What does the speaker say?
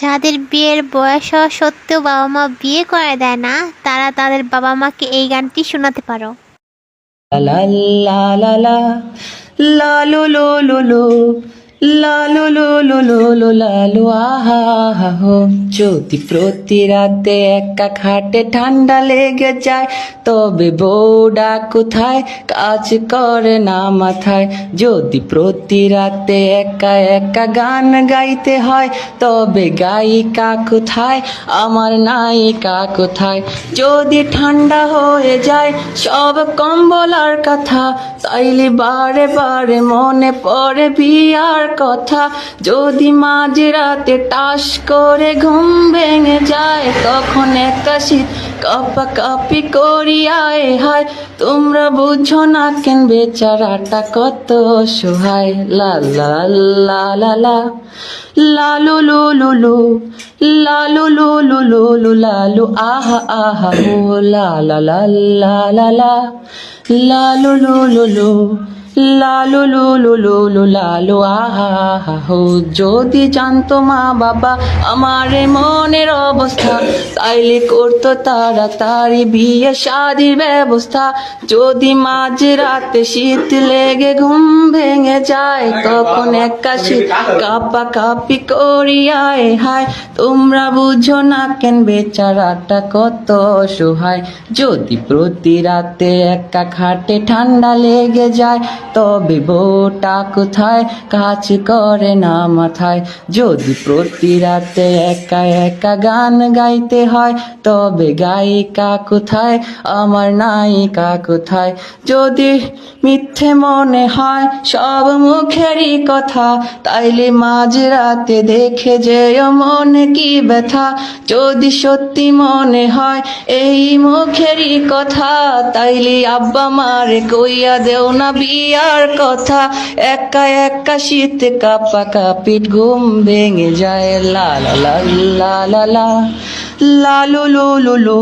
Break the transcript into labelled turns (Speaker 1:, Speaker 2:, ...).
Speaker 1: যাদের বিয়ের বয়স হওয়া সত্ত্বেও বাবা মা বিয়ে করে দেয় না, তারা তাদের বাবা মাকে এই গানটি শোনাতে পারো।
Speaker 2: লা লা লা লা লা la lo আহা আহা হো যদি প্রতি রাতে একা খাটে ঠান্ডা লেগে যায়। তবে বউডা কোথায় কাজ করে না মাথায়। যদি প্রতি রাতে একা একা গান গাইতে হয়। তবে গায়িকা কোথায় আমার নায়িকা কোথায় যদি ঠান্ডা হয়ে যায়, সব কম্বলার কথা। তাইলে বারে বারে মনে পড়ে বিয়ার কথা। যদি মাঝ রাতে টাস করে ঘুম ভেঙে যায়, তখন একটা শীত কাপা কাপি করিয়ায় হায়। তোমরা বুঝো না কেন বেচারাটা কত সহায় লা লা লা লা লালু লালু লু লু লু লু। লালু আহা আহা, হো, লা লা লা লা লা লালু লু লু। লালু লু লু লু লু লালু আহা যদি জানতো মা বাবা আমার মনের অবস্থা, তাইলে করতো তাড়াতাড়ি বিয়ে শাদির ব্যবস্থা। যদি মাঝ রাতে শীত লেগে ঘুম ভেঙে যায়, তখন একা শীত কাপা কাপি করিয়ায় হায়। তোমরা বুঝো না কেন বেচারাটা কত অসহায়। যদি প্রতি রাতে একা খাটে ঠান্ডা লেগে যায় তবে বউটা কোথায় কাজ করে না মাথায়। যদি প্রতি রাতে একা একা গান গাইতে হয়, তবে গায়িকা কোথায়, আমার নায়িকা কোথায়? যদি মিথ্যে মনে হয়, সব মুখেরই কথা, তাইলে মাঝ রাতে দেখে যে মনে কি ব্যথা। যদি সত্যি মনে হয়, এই মুখেরই কথা, তাইলে আব্বা মারে কইয়া দেও না বিয়ার কথা, একা একা শীতে কাপা কাপিট ঘুম ভেঙে যায় লা লা লা লা লা লু লু লু লু।